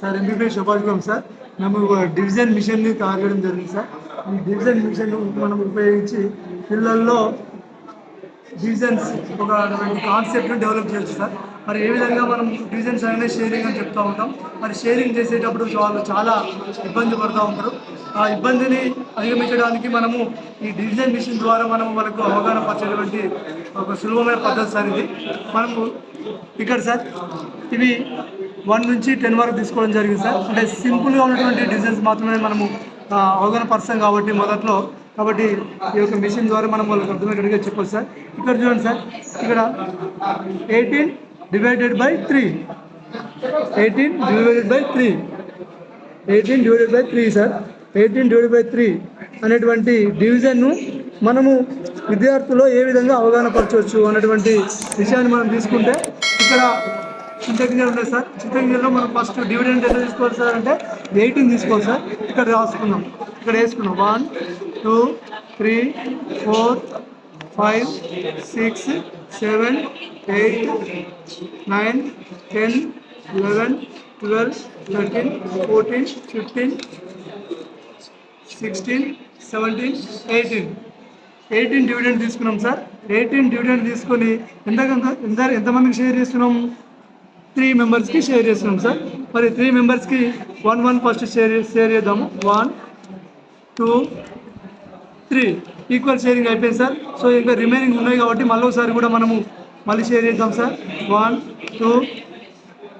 Sir MPP శోభాగ్రం sir. మేము ఒక division మిషన్ని తాగడం జరిగింది సార్. ఈ డివిజన్ మిషన్ మనం ఉపయోగించి పిల్లల్లో డివిజన్స్ ఒక కాన్సెప్ట్ని డెవలప్ చేయొచ్చు సార్. మరి ఏ విధంగా మనం డివిజన్స్ అనేది షేరింగ్ అని చెప్తూ ఉంటాం. మరి షేరింగ్ చేసేటప్పుడు వాళ్ళు చాలా ఇబ్బంది పడుతూ ఉంటారు. ఆ ఇబ్బందిని అధిగమించడానికి మనము ఈ డివిజన్ మిషన్ ద్వారా మనం వాళ్ళకు అవగాహన పరిచేటువంటి ఒక సులభమైన పద్ధతి సార్ ఇది. మనము ఇక్కడ సార్ ఇవి వన్ నుంచి టెన్ వరకు తీసుకోవడం జరిగింది సార్. అంటే సింపుల్గా ఉన్నటువంటి డిజైన్స్ మాత్రమే మనము అవగాహన పరుస్తాం కాబట్టి మొదట్లో. కాబట్టి ఈ యొక్క మిషన్ ద్వారా మనం వాళ్ళకి అర్థమయ్యేటట్టుగా చెప్పొచ్చు సార్. ఇక్కడ చూడండి సార్. ఇక్కడ eighteen divided by three. Eighteen divided by three. Eighteen divided by three sir. Eighteen divided by three అనేటువంటి డివిజన్ను మనము విద్యార్థుల్లో ఏ విధంగా అవగాహన పరచవచ్చు అనేటువంటి విషయాన్ని మనం తీసుకుంటే ఇక్కడ చింతగింజలు ఉన్నాయి సార్. చింతగింజల్లో మనం ఫస్ట్ డివిడెండ్ ఎంత తీసుకోవాలి సార్ అంటే ఎయిటీన్ తీసుకోవాలి సార్. ఇక్కడ రాసుకుందాం ఇక్కడ వేసుకున్నాం. One two three four five six seven eight nine ten eleven twelve thirteen fourteen fifteen sixteen seventeen eighteen eighteen dividend తీసుకున్నాం సార్. ఎయిటీన్ డివిడెండ్ తీసుకొని ఎంత ఎంత ఎంతమందికి షేర్ చేస్తున్నాము? త్రీ మెంబర్స్కి షేర్ చేస్తున్నాం సార్ మరి త్రీ మెంబర్స్కి one one first share share చేద్దాము. One two three equal sharing అయిపోయింది సార్ సో ఇంకా రిమైనింగ్ ఉన్నాయి కాబట్టి మళ్ళీ ఒకసారి కూడా మనము మళ్ళీ షేర్ చేద్దాం సార్ వన్ టూ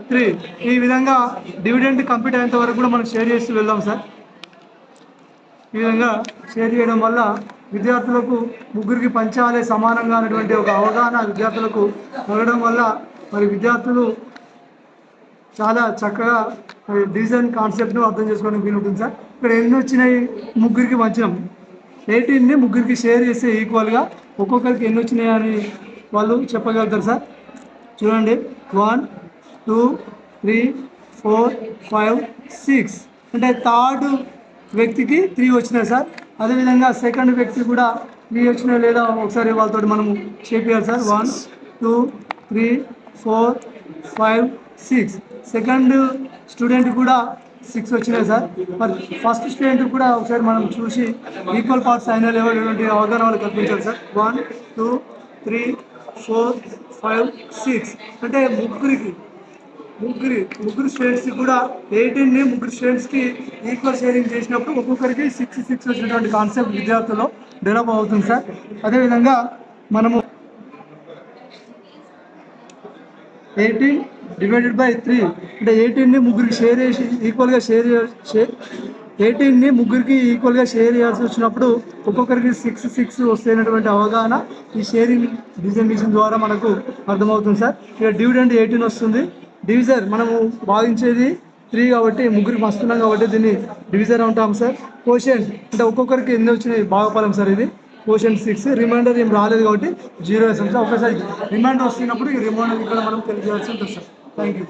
త్రీ ఈ విధంగా డివిడెంట్ కంప్లీట్ అయ్యేంత వరకు కూడా మనం షేర్ చేస్తూ వెళ్దాం సార్ ఈ విధంగా షేర్ చేయడం వల్ల విద్యార్థులకు ముగ్గురికి పంచాలే సమానంగా అనేటువంటి ఒక అవగాహన విద్యార్థులకు కలగడం వల్ల మరి విద్యార్థులు చాలా చక్కగా డిజైన్ కాన్సెప్ట్ను అర్థం చేసుకోవడానికి వీలుంటుంది సార్. ఇక్కడ ఎన్ని వచ్చినాయి? ముగ్గురికి పంచినాం ఎయిటీన్ని ముగ్గురికి షేర్ చేస్తే ఈక్వల్గా ఒక్కొక్కరికి ఎన్ని వచ్చినాయి అని వాళ్ళు చెప్పగలుగుతారు సార్. చూడండి. One two three four five six అంటే థర్డ్ వ్యక్తికి త్రీ వచ్చినాయి సార్. అదేవిధంగా సెకండ్ వ్యక్తి కూడా త్రీ వచ్చినాయి లేదా ఒకసారి వాళ్ళతో మనము చేపియాలి sir. One two three four five six. Second student కూడా సిక్స్ వచ్చినాయి సార్. మరి ఫస్ట్ స్టూడెంట్ కూడా ఒకసారి మనం చూసి ఈక్వల్ పార్ట్స్ అయిన లెవెల్ అవగాహన వాళ్ళు కల్పించాలి sir. One two three four five six. అంటే ముగ్గురికి ముగ్గురి ముగ్గురు స్టూడెంట్స్కి కూడా ఎయిటీన్ని ముగ్గురు స్టూడెంట్స్కి ఈక్వల్ షేరింగ్ చేసినప్పుడు ఒక్కొక్కరికి సిక్స్ సిక్స్ వచ్చినటువంటి కాన్సెప్ట్ విద్యార్థుల్లో డెవలప్ అవుతుంది సార్. అదేవిధంగా మనము ఎయిటీన్ డివైడెడ్ బై త్రీ అంటే ఎయిటీన్ని ముగ్గురికి షేర్ చేసి ఈక్వల్గా షేర్ షేర్ ఎయిటీన్ని ముగ్గురికి ఈక్వల్గా షేర్ చేయాల్సి వచ్చినప్పుడు ఒక్కొక్కరికి సిక్స్ సిక్స్ వస్తున్నటువంటి అవగాహన ఈ షేరింగ్ డిజైన్ మిషన్ ద్వారా మనకు అర్థమవుతుంది సార్. ఇక్కడ డివిడెండ్ ఎయిటీన్ వస్తుంది. డివిజర్ మనము భావించేది త్రీ కాబట్టి ముగ్గురికి వస్తున్నాం కాబట్టి దీన్ని డివిజర్ అంటాం సార్. కోషన్ అంటే ఒక్కొక్కరికి ఎన్ని వచ్చినాయి? భాగఫలం సార్ ఇది. క్వశ్చన్ సిక్స్ రిమైండర్ ఏం రాలేదు కాబట్టి జీరో వేసాం. సార్ ఒకసారి రిమైండర్ వస్తున్నప్పుడు ఈ రిమైండర్ ఇక్కడ మనం తెలియజేయాల్సి ఉంటుంది సార్. Thank you